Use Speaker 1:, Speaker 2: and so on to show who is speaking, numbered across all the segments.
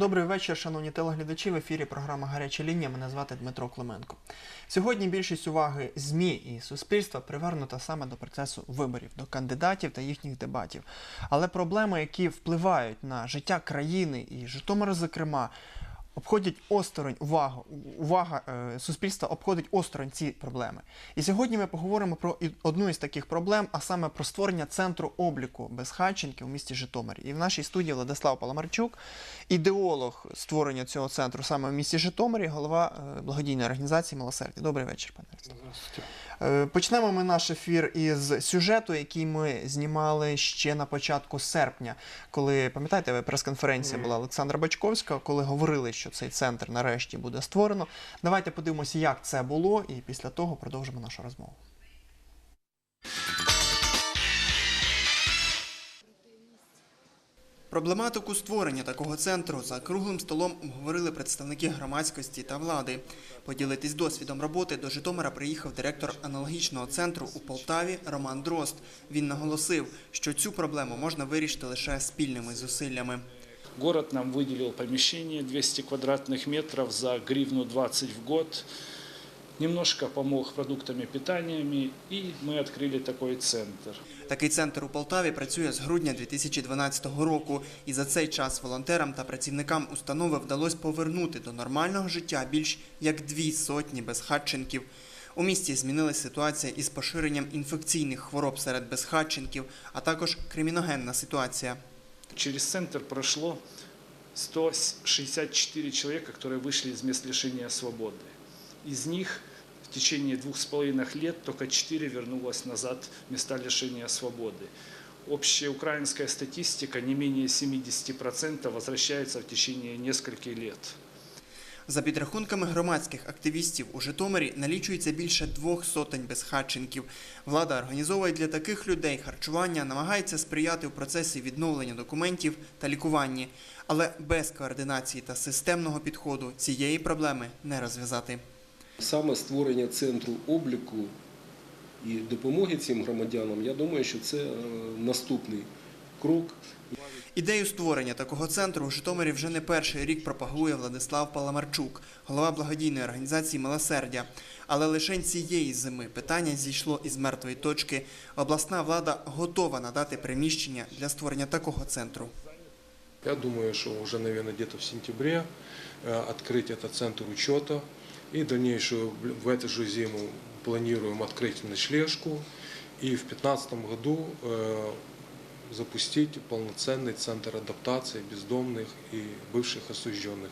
Speaker 1: Добрий вечір, шановні телеглядачі. В ефірі програма Гаряча лінія. Мене звати Дмитро Клименко. Сьогодні більшість уваги ЗМІ і суспільства привернута саме до процесу виборів, до кандидатів та їхніх дебатів. Але проблеми, які впливають на життя країни і Житомира, зокрема, обходять осторонь увагу. Увага е, суспільства обходить осторонь ці проблеми. І сьогодні ми поговоримо про одну із таких проблем, а саме про створення центру обліку безхатченків у місті Житомирі. І в нашій студії Владислав Паламарчук, ідеолог створення цього центру саме в місті Житомирі, голова е, благодійної організації Милосердя. Добрий вечір, пане.
Speaker 2: Здравствуйте.
Speaker 1: Е, Почнемо ми наш ефір із сюжету, який ми знімали ще на початку серпня, коли пам'ятаєте, прес-конференція була Олександра Бачковська, коли говорили, що цей центр нарешті буде створено. Давайте подивимося, як це було, і після того продовжимо нашу розмову. Проблематику створення такого центру за круглим столом обговорили представники громадськості та влади. Поділитись досвідом роботи до Житомира приїхав директор аналогічного центру у Полтаві Роман Дрозд. Він наголосив, що цю проблему можна вирішити лише спільними зусиллями.
Speaker 2: Город нам выделил помещение 200 квадратных метров за гривну 20 в год. Немножко помог продуктами питаниями, и мы открыли такой центр.
Speaker 1: Такий центр у Полтаві працює з грудня 2012 року, і за цей час волонтерам та працівникам установи вдалося повернути до нормального життя більш як дві сотні безхатченків. У місті змінилася ситуація із поширенням інфекційних хвороб серед безхатченків, а також криміногенна ситуація.
Speaker 2: Через центр прошло 164 человека, которые вышли из мест лишения свободы. Из них в течение двух с половиной лет только 4 вернулось назад в места лишения свободы. Общая украинская статистика не менее 70% возвращается в течение нескольких лет.
Speaker 1: За підрахунками громадських активістів у Житомирі налічується більше двох сотень безхатченків. Влада організовує для таких людей харчування, намагається сприяти у процесі відновлення документів та лікуванні. Але без координації та системного підходу цієї проблеми не розв'язати.
Speaker 3: Саме створення центру обліку і допомоги цим громадянам, я думаю, що це е, наступний крок.
Speaker 1: Ідею створення такого центру у Житомирі вже не перший рік пропагує Владислав Паламарчук, голова благодійної організації Милосердя. Але лише цієї зими питання зійшло із мертвої точки. Обласна влада готова надати приміщення для створення такого центру.
Speaker 4: Я думаю, что уже, наверное, где-то в сентябре э, открыть этот центр учета. И дальнейшую в эту же зиму планируем открыть ночлежку. И в 2015 году э, запустить полноценный центр адаптации бездомных и бывших осужденных.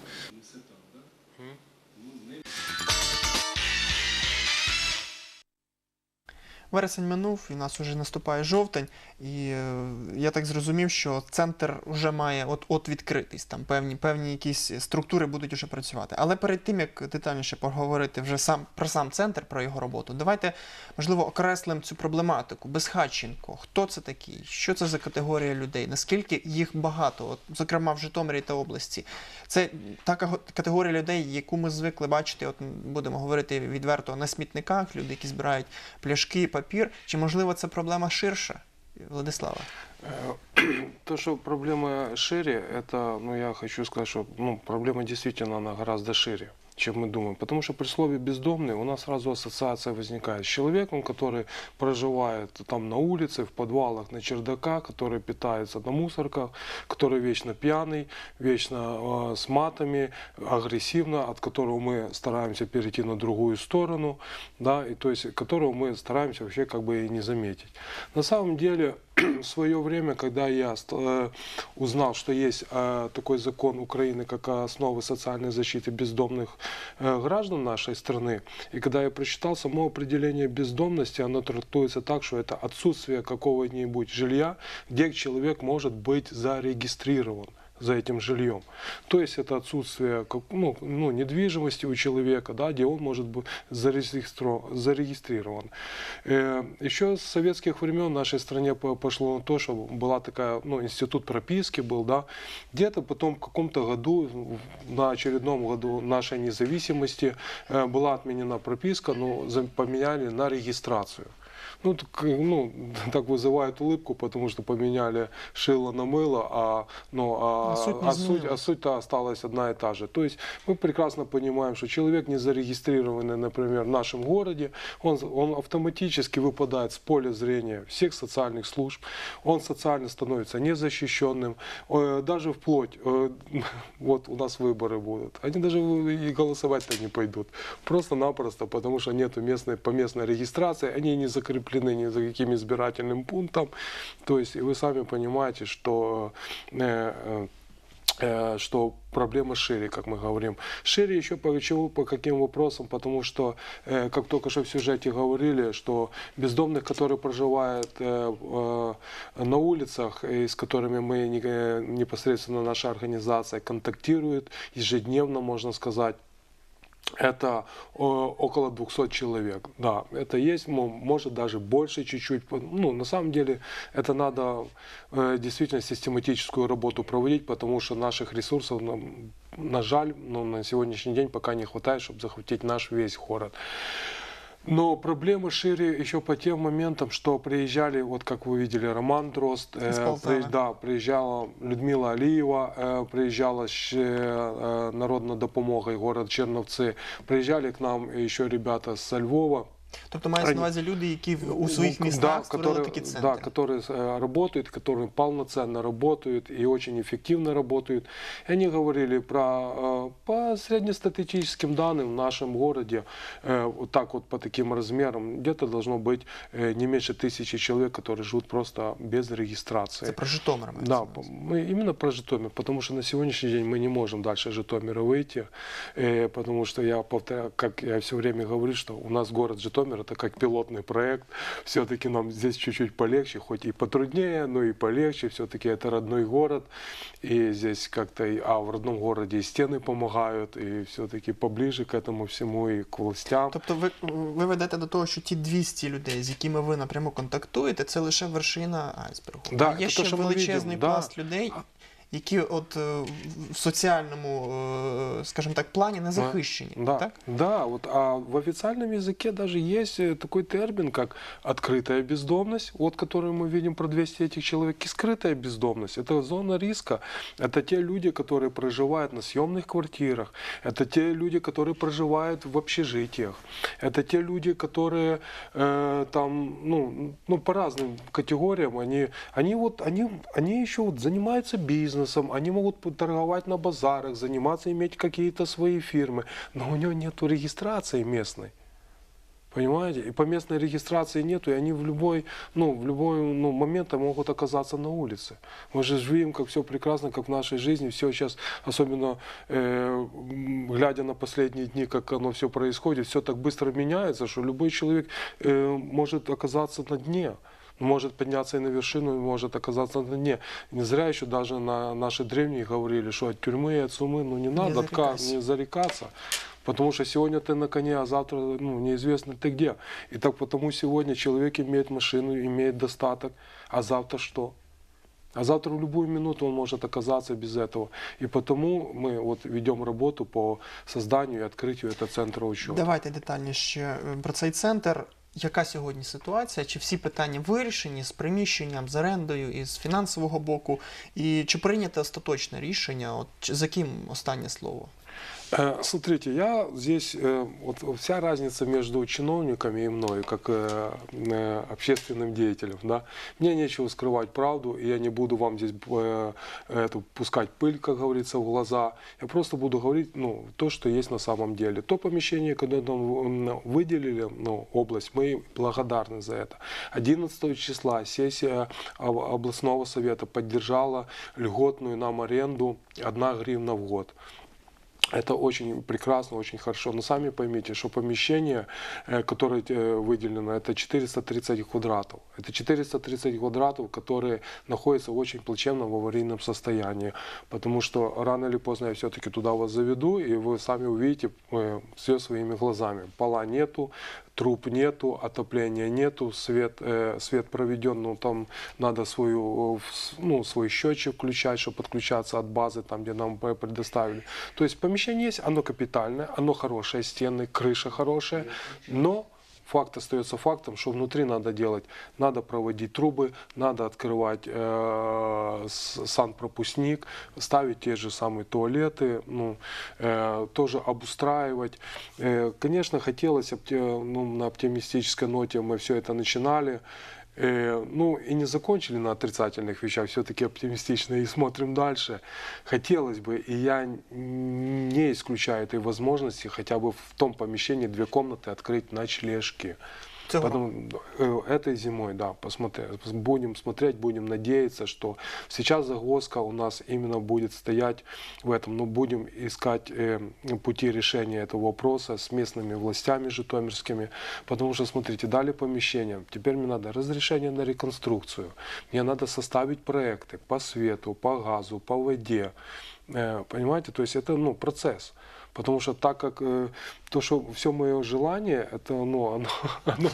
Speaker 1: Вересень минув, і нас вже наступає жовтень, і е, я так зрозумів, що центр вже має от от відкритись. Там певні певні якісь структури будуть вже працювати. Але перед тим як детальніше поговорити вже сам про сам центр, про його роботу, давайте можливо окреслимо цю проблематику. Безхатченко. Хто це такий? Що це за категорія людей? Наскільки їх багато? От, зокрема, в Житомирі та області. Це та категорія людей, яку ми звикли бачити, от будемо говорити відверто на смітниках, люди, які збирають пляшки, папір. Чи можливо це проблема ширша? Владислава.
Speaker 4: Э, То, что проблема шире, это, ну, я хочу сказать, что ну, проблема действительно она гораздо шире, чем мы думаем. Потому что при слове «бездомный» у нас сразу ассоциация возникает с человеком, который проживает там на улице, в подвалах, на чердаках, который питается на мусорках, который вечно пьяный, вечно э, с матами, агрессивно, от которого мы стараемся перейти на другую сторону, да, и то есть которого мы стараемся вообще как бы и не заметить. На самом деле, свое время, когда я э, узнал, что есть э, такой закон Украины, как основы социальной защиты бездомных э, граждан нашей страны, и когда я прочитал само определение бездомности, оно трактуется так, что это отсутствие какого-нибудь жилья, где человек может быть зарегистрирован за этим жильем. То есть это отсутствие ну, ну, недвижимости у человека, да, где он может быть зарегистрирован. Э, Еще с советских времен в нашей стране по- пошло на то, что была такая, ну, институт прописки был, да, где-то потом в каком-то году, на очередном году нашей независимости э, была отменена прописка, но поменяли на регистрацию. Ну, так, э, ну, так вызывает улыбку, потому что поменяли шило на мыло, а, ну, а,
Speaker 1: А суть
Speaker 4: а суть, а суть-то осталась одна и та же. То есть мы прекрасно понимаем, что человек, не зарегистрированный, например, в нашем городе, он, он автоматически выпадает с поля зрения всех социальных служб, он социально становится незащищенным, Э, даже вплоть, э, вот у нас выборы будут, они даже и голосовать-то не пойдут, просто-напросто, потому что нету местной, по местной регистрации, они не закреплены ни за каким избирательным пунктом, то есть и вы сами понимаете, что э, э, э, что проблема шире, как мы говорим. Шире еще по чему, по каким вопросам, потому что, э, как только что в сюжете говорили, что бездомных, которые проживают э, э, на улицах, и с которыми мы не- непосредственно наша организация контактирует ежедневно, можно сказать, это э, около 200 человек. Да, это есть, мо- может даже больше чуть-чуть. Ну, на самом деле, это надо э, действительно систематическую работу проводить, потому что наших ресурсов, на, жаль, ну, на сегодняшний день пока не хватает, чтобы захватить наш весь город. Но проблемы шире еще по тем моментам, что приезжали, вот как вы видели, Роман Дрозд, э, при- да, приезжала Людмила Алиева, э, приезжала ще, э, народна допомога и город Черновцы, приезжали к нам еще ребята со Львова.
Speaker 1: Тобто мається на
Speaker 4: Рані-
Speaker 1: увазі люди, які в- у своїх
Speaker 4: Да,
Speaker 1: містах створили
Speaker 4: которые,
Speaker 1: такі центри.
Speaker 4: да, которые э, работают, которые полноценно работают и очень эффективно работают. И они говорили про, э, по среднестатистическим данным в нашем городе, э, вот так вот по таким размерам, где-то должно быть э, не меньше тысячи человек, которые живут просто без регистрации.
Speaker 1: Це про Житомир. мається
Speaker 4: Да,
Speaker 1: на увазі.
Speaker 4: мы именно про Житомир, потому что на сегодняшний день мы не можем дальше Житомира выйти, э, потому что я повторяю, как я все время говорю, что у нас город Житомир это как пилотный проект, все-таки нам здесь чуть-чуть полегче, хоть и потруднее, но и полегче, все-таки это родной город, и здесь как-то, и- а в родном городе и стены помогают, и все-таки поближе к этому всему, и к властям.
Speaker 1: Тобто ви, ви ведете до того, що ті 200 людей, з якими ви напряму контактуєте, це лише вершина айсбергу.
Speaker 4: Да,
Speaker 1: Є
Speaker 4: це
Speaker 1: ще
Speaker 4: те, що ми
Speaker 1: величезний
Speaker 4: видимо, да.
Speaker 1: пласт людей, які от е, в соціальному, е, скажімо так, плані не захищені.
Speaker 4: Да,
Speaker 1: Так?
Speaker 4: да, вот, а в официальном языке даже есть э, такой термин, как открытая бездомность, вот который мы видим про 200 этих человек, и скрытая бездомность. Это зона риска. Это те люди, которые проживают на съемных квартирах, это те люди, которые проживают в общежитиях, это те люди, которые э, там, ну, ну, по разным категориям, они, они вот, они, они еще вот занимаются бизнесом, они могут торговать на базарах, заниматься, иметь какие-то свои фирмы, но у него нет регистрации местной. Понимаете? И по местной регистрации нету, и они в любой, ну, в любой ну, момент могут оказаться на улице. Мы же видим, как все прекрасно, как в нашей жизни, все сейчас, особенно э, глядя на последние дни, как оно все происходит, все так быстро меняется, что любой человек э, может оказаться на дне может подняться и на вершину, и может оказаться на дне. Не зря еще даже на наши древние говорили, что от тюрьмы и от сумы ну, не надо отка-
Speaker 1: зарекайся.
Speaker 4: не зарекаться. Потому что сегодня ты на коне, а завтра ну, неизвестно ты где. И так потому сегодня человек имеет машину, имеет достаток, а завтра что? А завтра в любую минуту он может оказаться без этого. И потому мы вот ведем работу по созданию и открытию этого центра учета.
Speaker 1: Давайте детальніше е, про цей центр Яка сьогодні ситуація? Чи всі питання вирішені з приміщенням, з орендою і з фінансового боку? І чи прийняте остаточне рішення? От чи- за ким останнє слово?
Speaker 4: Э, Смотрите, я здесь, э, вот вся разница между чиновниками и мной, как э, общественным деятелем, да, мне нечего скрывать правду, и я не буду вам здесь эту, пускать пыль, как говорится, в глаза. Я просто буду говорить ну, то, что есть на самом деле. То помещение, когда нам м, выделили, ну, область, мы благодарны за это. 11 числа сессия об- областного совета поддержала льготную нам аренду 1 гривна в год. Это очень прекрасно, очень хорошо. Но сами поймите, что помещение, э, которое э, выделено, это 430 квадратов. Это 430 квадратов, которые находятся в очень плачевном аварийном состоянии. Потому что рано или поздно я все-таки туда вас заведу, и вы сами увидите все своими глазами. Пола нету, труб нету, отопления нету, свет, э, свет проведен, но там надо свою, э, ну, свой счетчик включать, чтобы подключаться от базы, там, где нам э, предоставили. То есть помещение есть, оно капитальное, оно хорошее, стены, крыша хорошая, но факт остается фактом, что внутри надо делать, надо проводить трубы, надо открывать э, санпропускник, ставить те же самые туалеты, ну, э, тоже обустраивать. Э, конечно, хотелось, ну, на оптимистической ноте мы все это начинали. Э, ну и не закончили на отрицательных вещах, все-таки оптимистично и смотрим дальше. Хотелось бы, и я не исключаю этой возможности, хотя бы в том помещении две комнаты открыть ночлежки.
Speaker 1: Цього
Speaker 4: Потом, э, этой зимой, да, посмотрим, будем смотреть, будем надеяться, что сейчас загвоздка у нас именно будет стоять в этом, но будем искать э, пути решения этого вопроса с местными властями житомирскими, потому что, смотрите, дали помещение, теперь мне надо разрешение на реконструкцию, мне надо составить проекты по свету, по газу, по воде, Э, понимаете, то есть это, ну, процесс. Потому что так как э, то, что все мое желание, это, ну, оно, оно,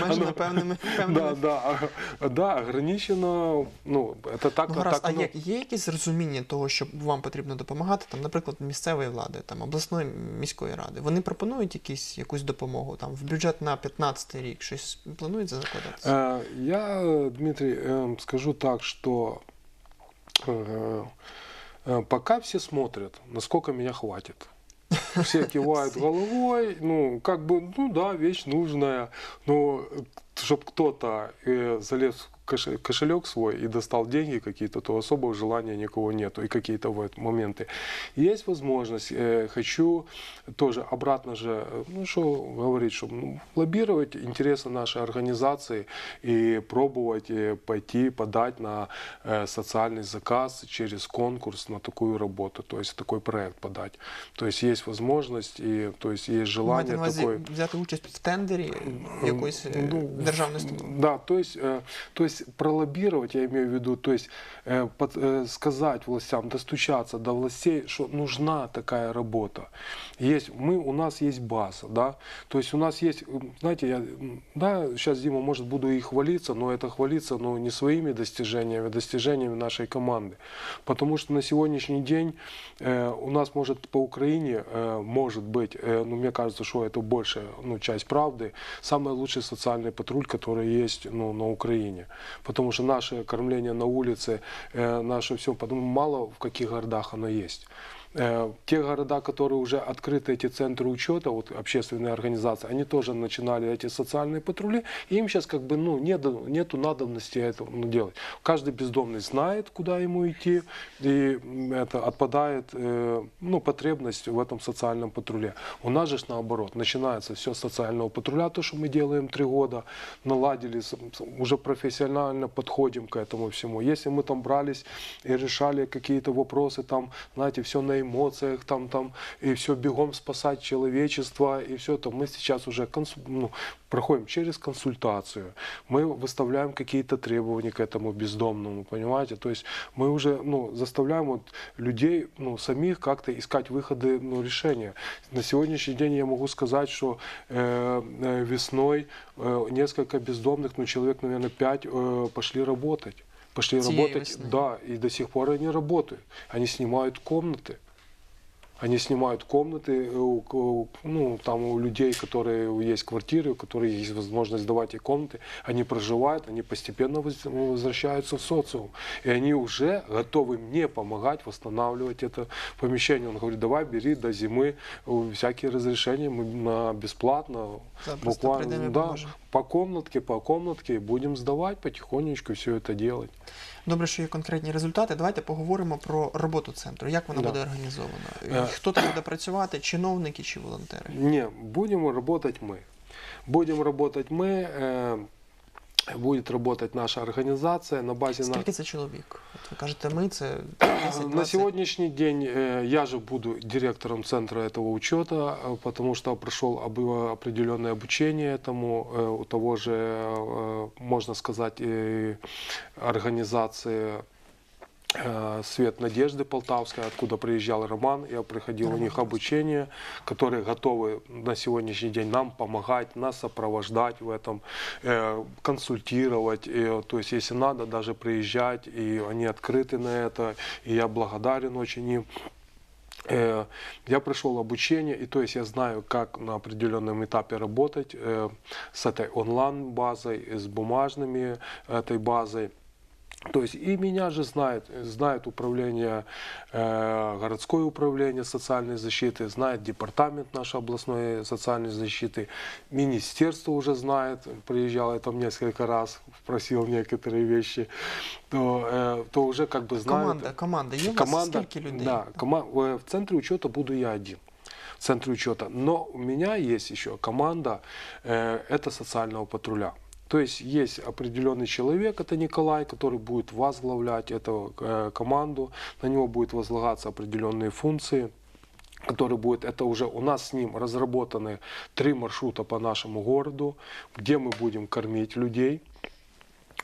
Speaker 1: межами
Speaker 4: оно-
Speaker 1: певними
Speaker 4: да,
Speaker 1: певними.
Speaker 4: да, ага, да, ограничено, ну, это так,
Speaker 1: Ну, гаразд,
Speaker 4: так
Speaker 1: а
Speaker 4: оно-
Speaker 1: є, є якесь розуміння того, що вам потрібно допомагати, там, наприклад, місцевої влади, там, обласної міської ради? Вони пропонують якісь, якусь допомогу там, в бюджет на 15 рік, щось планують закладатися?
Speaker 4: Э, Я, э, Дмитрий, э, скажу так, что э, э, пока все смотрят, насколько меня хватит. Все кивают головой, ну, как бы, ну да, вещь нужная, но чтобы кто-то э, залез в коше- кошелек свой и достал деньги какие-то, то особого желания никого нету, и какие-то вот моменты. Есть возможность, э, хочу тоже обратно же, э, ну что говорить, что ну, лоббировать интересы нашей организации и пробовать э, пойти подать на э, социальный заказ через конкурс на такую работу, то есть такой проект подать. То есть есть возможность и то есть есть
Speaker 1: Ви маєте
Speaker 4: желание
Speaker 1: на увазі
Speaker 4: такое.
Speaker 1: взяти участь в тендері якоїсь е,
Speaker 4: Ну,
Speaker 1: державної установи?
Speaker 4: Да, то есть, э, то есть пролоббировать, я имею в виду, то есть э, под- э, сказать властям, достучаться до властей, что нужна такая работа. Есть, мы, у нас есть база, да, то есть у нас есть, знаете, я, да, сейчас, Дима, может, буду и хвалиться, но это хвалиться, ну, не своими достижениями, а достижениями нашей команды. Потому что на сегодняшний день у нас может по Украине, может быть, э, ну, мне кажется, что это большая ну, часть правды, самый лучший социальный патруль, который есть ну, на Украине. Потому что наше кормление на улице, э, наше все, потому мало в каких городах оно есть. Э, Те города, которые уже открыты, эти центры учета, вот общественные организации, они тоже начинали эти социальные патрули, и им сейчас как бы ну, нет, нету надобности этого ну, делать. Каждый бездомный знает, куда ему идти, и это отпадает э, ну, потребность в этом социальном патруле. У нас же наоборот, начинается все с социального патруля, то, что мы делаем три года, наладили, уже профессионально подходим к этому всему. Если мы там брались и решали какие-то вопросы, там, знаете, все на эмоциях, там, там, и все бегом спасать человечество, и все это, мы сейчас уже консу- ну, проходим через консультацию, мы выставляем какие-то требования к этому бездомному, понимаете, то есть мы уже, ну, заставляем вот людей, ну, самих как-то искать выходы, ну, решения. На сегодняшний день я могу сказать, что э, э, весной э, несколько бездомных, ну, человек, наверное, пять э, пошли работать. Пошли
Speaker 1: Цієї
Speaker 4: работать,
Speaker 1: весни.
Speaker 4: да, и до сих пор они работают. Они снимают комнаты. Они снимают комнаты, э, у, ну, там у людей, которые есть квартиры, у которых есть возможность сдавать эти комнаты, они проживают, они постепенно воз- возвращаются в социум. И они уже готовы мне помогать восстанавливать это помещение. Он говорит, давай бери до зимы э, всякие разрешения, мы на бесплатно,
Speaker 1: Да,
Speaker 4: буквально, да, по комнатке, по комнатке, и будем сдавать потихонечку все это делать.
Speaker 1: Добре, що є конкретні результати. Давайте поговоримо про роботу центру. Як вона
Speaker 4: Да.
Speaker 1: буде організована?
Speaker 4: Е.
Speaker 1: Хто там буде працювати, чиновники чи волонтери?
Speaker 4: Не, будем работать мы. Будем работать мы, э, будет работать наша организация на базе на...
Speaker 1: Скільки це чоловік? От ви кажете, ми це 10,
Speaker 4: На
Speaker 1: 20?
Speaker 4: сегодняшний день э, я же буду директором центра этого учета, э, потому что прошел об- определенное обучение этому, э, у того же, э, можно сказать, э, организации э, Свет Надежды Полтавская, откуда приезжал Роман, я проходил у
Speaker 1: Роман,
Speaker 4: них
Speaker 1: здравствуйте.
Speaker 4: обучение, которые готовы на сегодняшний день нам помогать, нас сопровождать в этом, э, консультировать, э, то есть если надо даже приезжать, и они открыты на это, и я благодарен очень им. Э, Я прошел обучение, и то есть я знаю, как на определенном этапе работать э, с этой онлайн-базой, с бумажными этой базой. То есть и меня же знает, знает управление, э, городское управление социальной защиты, знает департамент нашей областной социальной защиты, министерство уже знает, приезжал я там несколько раз, просил некоторые вещи, то, э, то уже как бы знают.
Speaker 1: Команда, команда. Вас
Speaker 4: Команда,
Speaker 1: скільки людей?
Speaker 4: да, кома- э, в центре учета буду я один. В центре учета. Но у меня есть еще команда, э, это социального патруля. То есть есть определенный человек, это Николай, который будет возглавлять эту э, команду, на него будут возлагаться определенные функции который будет, это уже у нас с ним разработаны три маршрута по нашему городу, где мы будем кормить людей.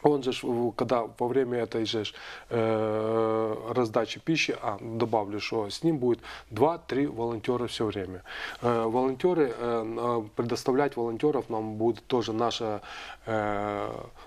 Speaker 4: Он же, когда во время этой же э, раздачи пищи, а, добавлю, что с ним будет 2-3 волонтера все время. Э, волонтеры, э, предоставлять волонтеров нам будет тоже наша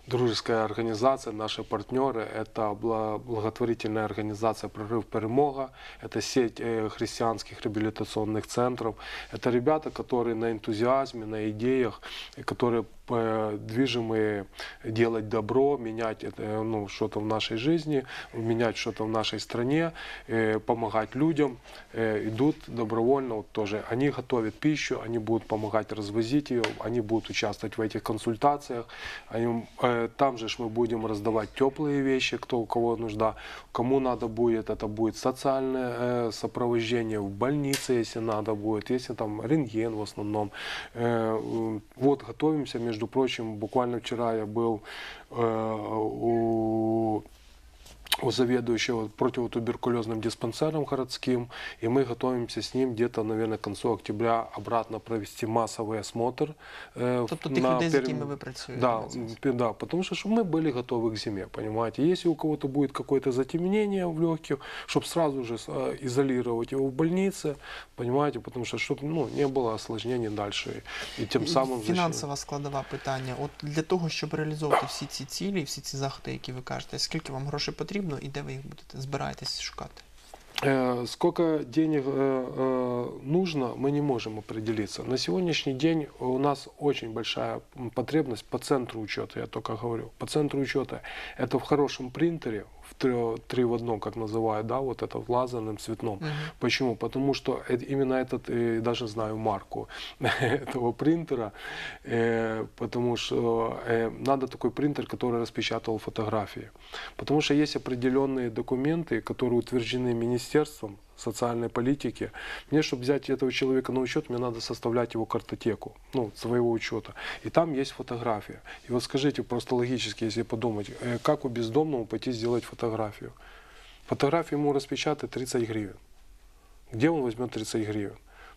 Speaker 4: дружеская организация, наши партнеры. Это бла- благотворительная организация «Прорыв Перемога», это сеть христианских реабилитационных центров. Это ребята, которые на энтузиазме, на идеях, которые э, движимые делать добро, менять это, ну, что-то в нашей жизни, менять что-то в нашей стране, э, помогать людям, э, идут добровольно вот тоже. Они готовят пищу, они будут помогать развозить ее, они будут участвовать в этих консультациях. Они, э, там же ж мы будем раздавать теплые вещи, кто у кого нужда, кому надо будет, это будет социальное э, сопровождение в больнице, если надо будет, если там рентген в основном. Э, вот готовимся, между прочим, буквально вчера я был э, у у заведующего противотуберкулезным диспансером городским, и мы готовимся с ним где-то, наверное, к концу октября обратно провести массовый осмотр. э,
Speaker 1: Тобто
Speaker 4: в-
Speaker 1: тих
Speaker 4: на
Speaker 1: людей, з
Speaker 4: перем-
Speaker 1: якими ви працюєте.
Speaker 4: Да,
Speaker 1: на зараз.
Speaker 4: м, да, потому что чтоб мы были готовы к зиме, понимаете. Если у кого-то будет какое-то затемнение в легких, чтобы сразу же э, изолировать его в больнице, понимаете, потому что чтобы ну, не было осложнений дальше. И тем
Speaker 1: І
Speaker 4: самым... защи-
Speaker 1: фінансова складова питання. От для того, щоб реалізовувати всі ці цілі, всі ці заходи, які ви кажете, скільки вам грошей потрібно і де ви їх будете збираєтесь шукати?
Speaker 4: Э, Сколько денег э, э, нужно, мы не можем определиться. На сегодняшний день у нас очень большая м, потребность по центру учета, я только говорю. По центру учета это в хорошем принтере, в три, три в одном, как называют, да, вот это в лазерном цветном.
Speaker 1: Мгм.
Speaker 4: Почему? Потому что именно этот, э, даже знаю марку этого принтера, э, потому что э, надо такой принтер, который распечатывал фотографии. Потому что есть определенные документы, которые утверждены Министерством социальной политики. Мне, чтобы взять этого человека на учет, мне надо составлять его картотеку, ну, своего учета. И там есть фотография. И вот скажите просто логически, если подумать, э, как у бездомного пойти сделать фотографию? Фотографию ему распечатать 30 гривен. Где он возьмет 30 гривен?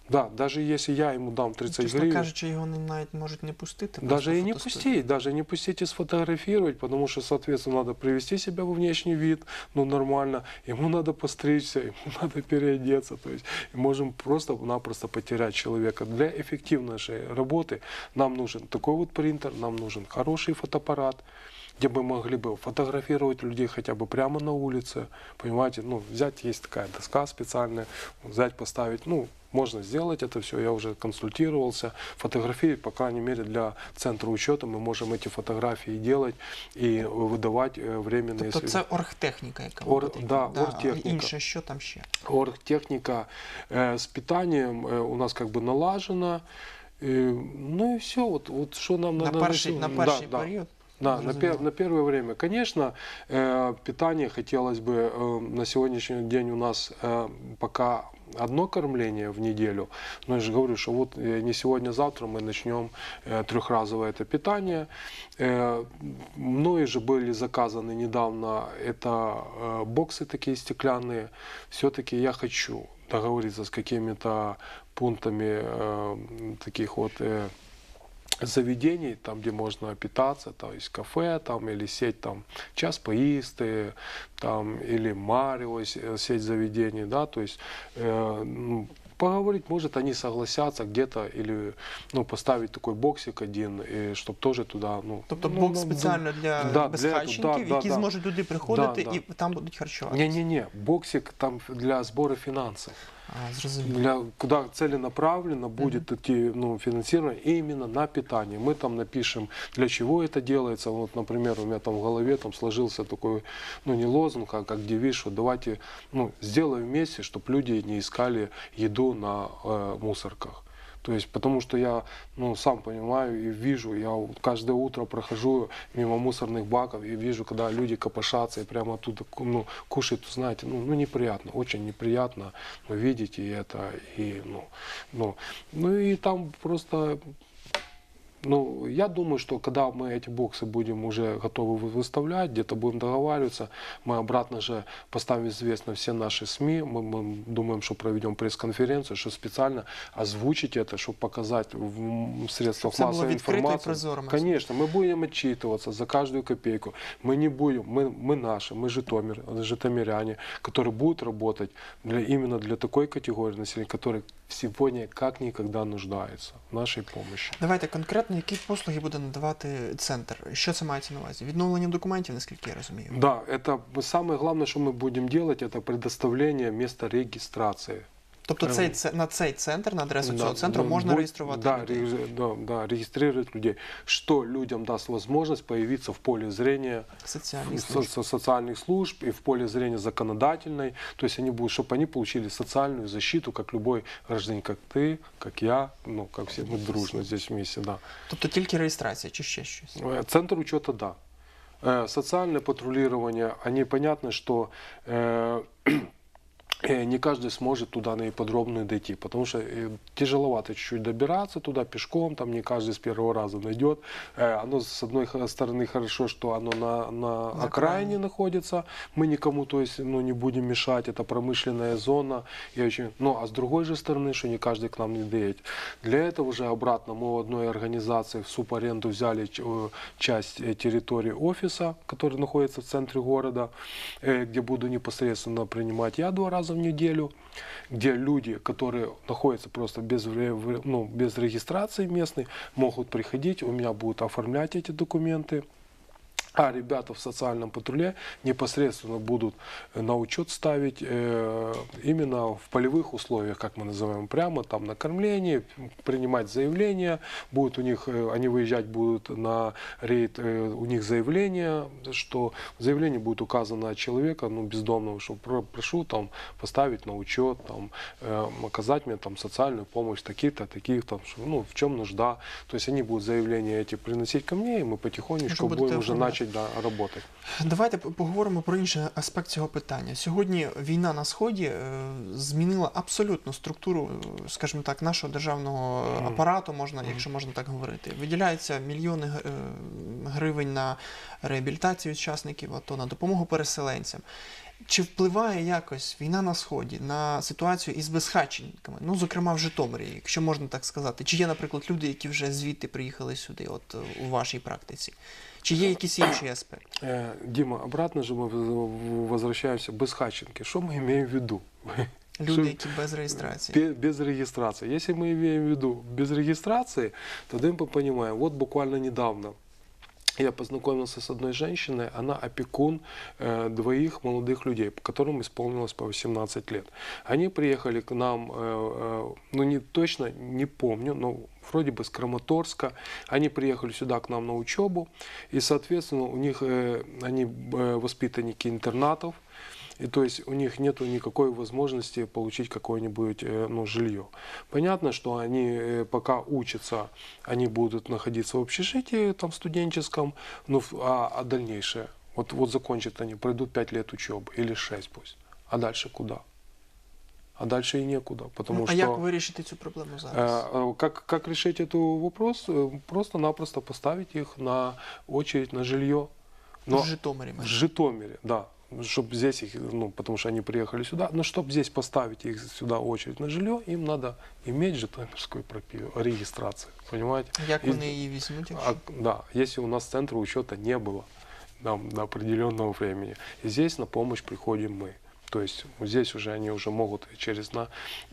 Speaker 4: Да, даже если я ему дам 30
Speaker 1: Чесно
Speaker 4: гривен,
Speaker 1: кажучи, його не- навіть можуть не пустити.
Speaker 4: даже и не пустить, даже не пустить и сфотографировать, потому что, соответственно, надо привести себя во внешний вид, ну, нормально, ему надо постричься, ему надо переодеться, то есть можем просто-напросто потерять человека. Для эффективной работы нам нужен такой вот принтер, нам нужен хороший фотоаппарат, где мы могли бы фотографировать людей хотя бы прямо на улице, понимаете, ну, взять, есть такая доска специальная, взять, поставить, ну, можно сделать это все, я уже консультировался, фотографировать, по крайней мере, для центра учета мы можем эти фотографии делать и выдавать э, временные
Speaker 1: Тобто
Speaker 4: свед-
Speaker 1: це оргтехніка, яка вам
Speaker 4: Ор-
Speaker 1: потрібна.
Speaker 4: да, оргтехніка.
Speaker 1: Інше, що там ще?
Speaker 4: оргтехника э, с питанием э, у нас как бы налажена. Э, ну и все, вот, вот что нам
Speaker 1: На
Speaker 4: надо
Speaker 1: перший,
Speaker 4: сегодня-
Speaker 1: на перший
Speaker 4: да, да.
Speaker 1: період?
Speaker 4: Да, на,
Speaker 1: Зрозуміло.
Speaker 4: пер- на первое время. Конечно, э, питание хотелось бы, э, на сегодняшний день у нас э, пока одно кормление в неделю, но я же говорю, что вот э, не сегодня, завтра мы начнем э, трехразовое это питание. Э, мною же были заказаны недавно это боксы такие стеклянные. Все-таки я хочу договориться с какими-то пунктами таких вот заведений, там, где можно питаться, то есть кафе там, или сеть там час поисты, там, или Марио, с- сеть заведений, да, то есть э, ну, поговорить, может, они согласятся где-то или ну, поставить такой боксик один, и чтобы тоже туда, ну,
Speaker 1: Тобто
Speaker 4: ну,
Speaker 1: бокс
Speaker 4: ну,
Speaker 1: спеціально для
Speaker 4: да, для
Speaker 1: безхатченків,
Speaker 4: этого, да,
Speaker 1: які
Speaker 4: да,
Speaker 1: зможуть туди приходити
Speaker 4: Да, да.
Speaker 1: і там будуть харчуватися.
Speaker 4: Не-не-не, боксик там для сбора финансов.
Speaker 1: а, зрозуміло.
Speaker 4: для, куда целенаправленно будет идти ну, финансирование именно на питание. Мы там напишем, для чего это делается. Вот, например, у меня там в голове там сложился такой, ну не лозунг, а как девиз, что давайте ну, сделаем вместе, чтобы люди не искали еду на э, мусорках. То есть, потому что я, ну, сам понимаю и вижу, я каждое утро прохожу мимо мусорных баков и вижу, когда люди копошатся и прямо оттуда, ну, кушают, знаете, ну, ну, неприятно, очень неприятно, ну, видите это, и, ну, ну, ну, и там просто ну, я думаю, что когда мы эти боксы будем уже готовы вы- выставлять, где-то будем договариваться, мы обратно же поставим известно все наши СМИ, мы, мы думаем, что проведем пресс-конференцию, что специально озвучить это, чтобы показать в средствах
Speaker 1: було
Speaker 4: массовой информации. Конечно, мы будем отчитываться за каждую копейку. Мы не будем, мы, мы наши, мы житомир, житомиряне, которые будут работать для, именно для такой категории населения, которая сегодня как никогда нуждается в нашей помощи.
Speaker 1: Давайте конкретно, які послуги буде надавати центр? Що це мається на увазі? Відновлення документів, наскільки я розумію.
Speaker 4: Да, это самое главное, что мы будем делать, это предоставление места регистрации.
Speaker 1: Тобто
Speaker 4: Ем,
Speaker 1: цей, це- на цей центр, на адресу цього
Speaker 4: Да,
Speaker 1: центру
Speaker 4: да,
Speaker 1: можна
Speaker 4: будь-
Speaker 1: реєструвати
Speaker 4: Да,
Speaker 1: людей?
Speaker 4: реги- да, да, регистрировать людей, что людям даст возможность появиться в поле зрения
Speaker 1: Соціальні
Speaker 4: со-
Speaker 1: служби.
Speaker 4: со- социальных служб и в поле зрения законодательной. То есть они будут, чтобы они получили социальную защиту, как любой гражданин, как ты, как я, ну, как все мы дружно здесь вместе, да.
Speaker 1: Тобто тільки реєстрація чи ще щось?
Speaker 4: Э, Центр учета, да. Э, Социальное патрулирование, они понятно, что э, э, не каждый сможет туда наиподробную дойти, потому что э, тяжеловато чуть-чуть добираться туда пешком, там не каждый с первого раза найдет. Э, Оно, с одной стороны, хорошо, что оно на, на окраине находится, мы никому, то есть, ну, не будем мешать, это промышленная зона, и очень... ну, а с другой же стороны, что не каждый к нам не доедет. Для этого же обратно мы у одной организации в субаренду взяли э, часть э, территории офиса, который находится в центре города, э, где буду непосредственно принимать я два раза в неделю, где люди, которые находятся просто без, ну, без регистрации местной, могут приходить, у меня будут оформлять эти документы. А ребята в социальном патруле непосредственно будут э, на учет ставить э, именно в полевых условиях, как мы называем, прямо там на кормлении, принимать заявления, будут у них, э, они выезжать будут на рейд, э, у них заявление, что в заявлении будет указано от человека, ну, бездомного, что про- прошу там поставить на учет, там, э, оказать мне там социальную помощь, таких-то, таких там, ну, в чем нужда. То есть они будут заявления эти приносить ко мне, и мы потихонечку будем уже
Speaker 1: оформлять.
Speaker 4: Начать да, работать.
Speaker 1: Давайте поговоримо про інший аспект цього питання. Сьогодні війна на сході е, змінила абсолютно структуру, е, скажімо так, нашого державного е, апарату, можна, якщо можна так говорити. Виділяються мільйони гривень на реабілітацію учасників АТО, на допомогу переселенцям. Чи впливає якось війна на сході на ситуацію із безхатченниками? Ну, зокрема, в Житомирі, якщо можна так сказати. Чи є, наприклад, люди, які вже звідти приїхали сюди, от у вашій практиці? Чи є якийсь інший аспект?
Speaker 4: Э, Дима, обратно же мы в- в- возвращаемся без хаченки. Что мы имеем в виду?
Speaker 1: Люди,
Speaker 4: Що-
Speaker 1: які без реєстрації.
Speaker 4: Бе- Без регистрации. Если мы имеем в виду без регистрации, тогда мы понимаем, вот буквально недавно я познакомился с одной женщиной, она опекун э, двоих молодых людей, которым исполнилось по 18 лет. Они приехали к нам, э, э, ну не точно, не помню, но вроде бы с Краматорска. Они приехали сюда к нам на учебу, и, соответственно, у них, э, они э, воспитанники интернатов, и то есть у них нет никакой возможности получить какое-нибудь э, ну, жилье. Понятно, что они э, пока учатся, они будут находиться в общежитии там студенческом, в- а, а дальнейшее, вот, вот закончат они, пройдут 5 лет учебы или 6 пусть, а дальше куда? А дальше и некуда, потому
Speaker 1: Ну, а
Speaker 4: что...
Speaker 1: як вирішити цю проблему зараз?
Speaker 4: Э, э, Как, как решить этот вопрос? Просто-напросто поставить их на очередь на жилье. Но
Speaker 1: в Житомирі.
Speaker 4: в
Speaker 1: ми.
Speaker 4: Житомире, да Чтобы здесь их, ну, потому что они приехали сюда, но чтобы здесь поставить их сюда очередь на жилье, им надо иметь житомирскую пропи- регистрацию, понимаете?
Speaker 1: Як
Speaker 4: І-
Speaker 1: вони її візьмуть? якщо-
Speaker 4: А, да, если у нас центра учета не было там, до определенного времени. И здесь на помощь приходим мы. То есть вот здесь уже они уже могут через на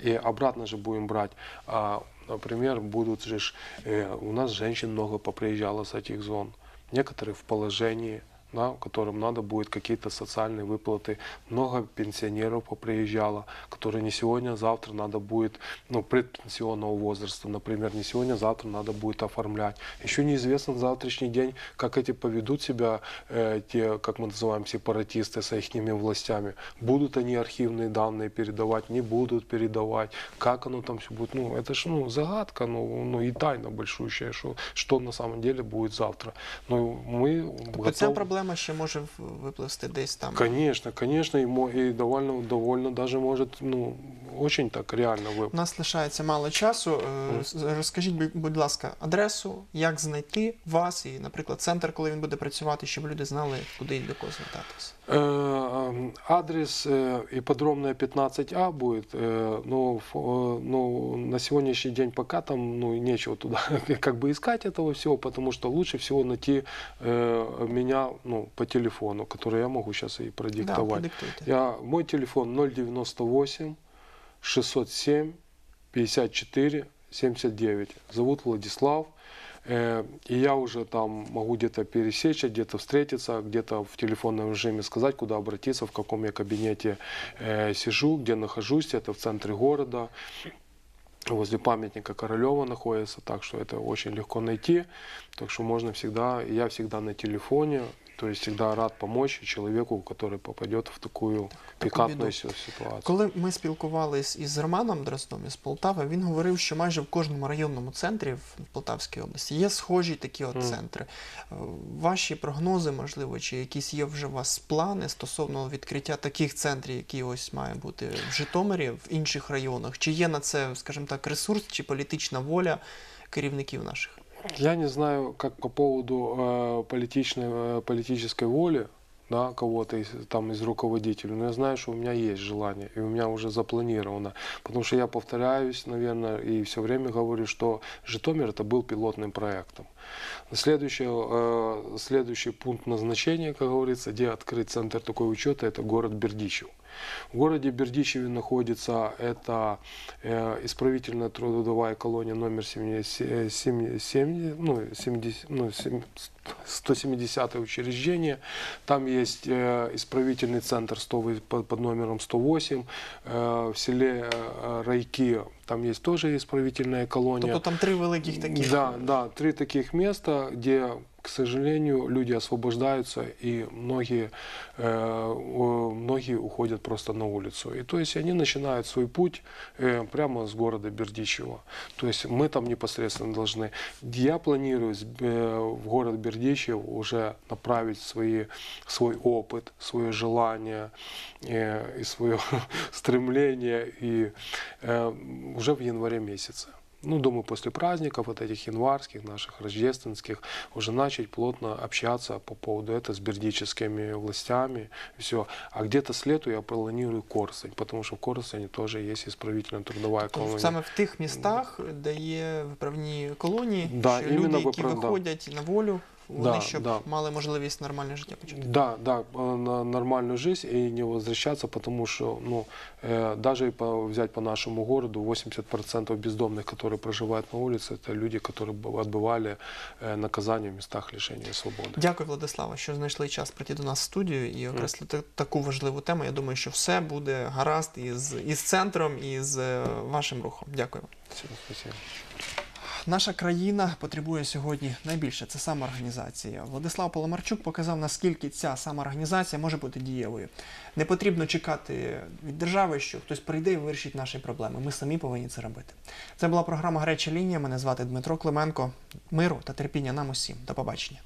Speaker 4: и обратно же будем брать. А, например, будут же ж, э, у нас женщин много поприезжало с этих зон. Некоторые в положении, да, которым надо будет какие-то социальные выплаты. Много пенсионеров поприезжало, которые не сегодня, а завтра надо будет, ну, предпенсионного возраста, например, не сегодня, а завтра надо будет оформлять. Еще неизвестно на завтрашний день, как эти поведут себя, э, те, как мы называем, сепаратисты с их властями. Будут они архивные данные передавать, не будут передавать, как оно там все будет. Ну, это ж ну, загадка, ну, ну и тайна большущая, что, что на самом деле будет завтра. Но мы
Speaker 1: Тобто ця
Speaker 4: готовы-
Speaker 1: проблема ще може в- виплисти десь там.
Speaker 4: Конечно, конечно, и, мо- и довольно, довольно даже может, ну, очень так реально
Speaker 1: У
Speaker 4: вы.
Speaker 1: нас лишається мало часу. Е, с- Розкажіть, бу- будь ласка, адресу, як знайти вас і, наприклад, центр, коли він буде працювати, щоб люди знали, куди і до кого звертатися.
Speaker 4: Э, м, Адрес э, ипподромная 15А будет, э, но, ф- э, но на сегодняшний день пока там ну, нечего туда как бы искать этого всего, потому что лучше всего найти э, меня ну, по телефону, который я могу сейчас и
Speaker 1: Да,
Speaker 4: продиктовать.
Speaker 1: продиктуйте.
Speaker 4: Я, мой телефон 098 607 54 79. Зовут Владислав. Э, И я уже там могу где-то пересечься, где-то встретиться, где-то в телефонном режиме сказать, куда обратиться, в каком я кабинете э, сижу, где нахожусь. Это в центре города, возле памятника Королева находится, так что это очень легко найти. Так что можно всегда, я всегда на телефоне, то есть всегда рад помочь человеку, который попадет в такую пикантную
Speaker 1: беду.
Speaker 4: си- ситуацию.
Speaker 1: Коли ми спілкувались із Романом Дроздом із Полтави, він говорив, що майже в кожному районному центрі в Полтавській області є схожі такі от центри. Е, Ваші прогнози, можливо, чи якісь є вже у вас плани стосовно відкриття таких центрів, які ось має бути в Житомирі, в інших районах? Чи є на це, скажімо так, ресурс чи політична воля керівників наших?
Speaker 4: Я не знаю, как по поводу э, политичной, э, политической воли да, кого-то из, там из руководителей, но я знаю, что у меня есть желание, и у меня уже запланировано. Потому что я повторяюсь, наверное, и все время говорю, что Житомир это был пилотным проектом. Следующий, э, следующий пункт назначения, как говорится, где открыть центр такой учета, это город Бердичев. В городе Бердичеве находится это э, исправительная трудовая колония номер 70, 70, ну, 70, ну, 7 170 учреждение. Там есть э, исправительный центр 100 вы- под, номером 108. Э, в селе э, Райки там есть тоже исправительная колония.
Speaker 1: Тобто там три великих таких.
Speaker 4: Да, да, три таких места, где, к сожалению, люди освобождаются и многие, э, многие уходят просто на улицу. И то есть они начинают свой путь э, прямо с города Бердичева. То есть мы там непосредственно должны. Я планирую э, в город Бердичев уже направить свои, свой опыт, свое желание и свое стремление и уже в январе месяце Ну, думаю, после праздников, вот этих январских, наших рождественских, уже начать плотно общаться по поводу этого с бердическими властями. Все. А где-то с лету я планирую Корсунь, потому что в Корсуне тоже есть исправительная трудовая
Speaker 1: Тобто
Speaker 4: колония.
Speaker 1: саме в тих містах, де є виправні колонії,
Speaker 4: Да,
Speaker 1: що люди,
Speaker 4: іменно
Speaker 1: які
Speaker 4: виправ- да.
Speaker 1: виходять на волю, вони
Speaker 4: Да,
Speaker 1: щоб
Speaker 4: да.
Speaker 1: мали можливість нормальне життя почати.
Speaker 4: Да, да, э, на нормальную жизнь и не возвращаться, потому что, ну, э, даже и по, взять по нашему городу, 80% бездомных, которые проживают на улице, это люди, которые б- отбывали э, наказание в местах лишения свободы.
Speaker 1: Дякую, Владислава, що знайшли час прийти до нас в студію і окреслити таку важливу тему. Я думаю, що все буде гаразд із, із центром, і з е, вашим рухом. Дякую. вам.
Speaker 4: Всем спасибо.
Speaker 1: Наша країна потребує сьогодні найбільше це самоорганізація. Владислав Поломарчук показав, наскільки ця самоорганізація може бути дієвою. Не потрібно чекати від держави, що хтось прийде і вирішить наші проблеми. Ми самі повинні це робити. Це була програма Гаряча лінія. Мене звати Дмитро Клименко. Миру та терпіння нам усім. До побачення.